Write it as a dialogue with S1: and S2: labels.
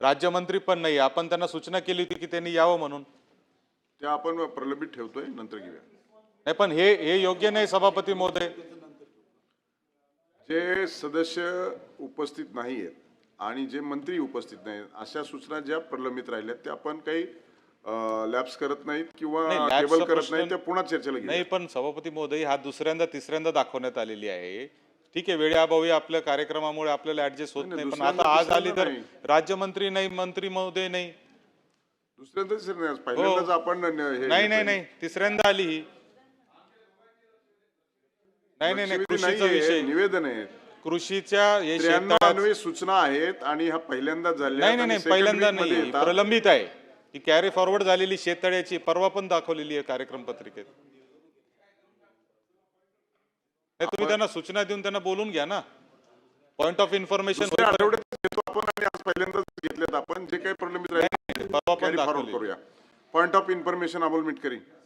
S1: राज्यमंत्री पण नाही आपण त्यांना सूचना केली होती की त्यांनी यावं म्हणून.
S2: ते आपण प्रलंबित ठेवतोय नंतर घेऊया.
S1: नाही पण हे हे योग्य नाही सभापती महोदय.
S2: जे सदस्य उपस्थित नाही आहेत आणि जे मंत्री उपस्थित नाहीत अशा सूचना ज्या प्रलंबित राहिल्यात त्या आपण काही लॅब्स करत नाहीत किंवा
S1: नाही,
S2: टेबल करत नाहीत त्या पुन्हा चर्चेला
S1: नाही पण सभापती महोदय हा दुसऱ्यांदा तिसऱ्यांदा दाखवण्यात आलेली आहे. ठीक आहे वेळेअभावी आपल्या कार्यक्रमामुळे आपल्याला ऍडजस्ट होत
S2: नाही,
S1: पण आता आज आली तर राज्यमंत्री नाही मंत्री महोदय नाही.
S2: दुसऱ्यांदा तिसऱ्यांदा नाही. पहिल्यांदाच आपण न- हे
S1: हो. नाही नाही. नाही तिसऱ्यांदा आली ही. नाही नाही नाही
S2: लक्षवेधी
S1: कृषीचा
S2: नाहीये,
S1: विषय.
S2: निवेदन आहे.
S1: कृषीच्या हे
S2: त्र्याण्णव
S1: शेततळ्यात-
S2: अन्वयी सूचना आहेत आणि ह्या पहिल्यांदाच झाल्या
S1: नाही नाही नाही पहिल्यांदा नाही ही प्रलंबित आहे. ही कॅरी फॉरवर्ड झालेली शेततळ्याची परवा पण दाखवलेली आहे कार्यक्रम पत्रिकेत. नाही तुम्ही त्यांना सूचना देऊन त्यांना बोलून घ्या ना. पॉइंट ऑफ इन्फॉर्मेशन
S2: घेतो आपण आणि आज पहिल्यांदाच घेतलेत आपण. जे काही प्रलंबित राहिले
S1: परवा पण
S2: कॅरी फॉरवर्ड
S1: दाखवली.
S2: करूया. पॉइंट ऑफ इन्फॉर्मेशन अबोल मिटकरी.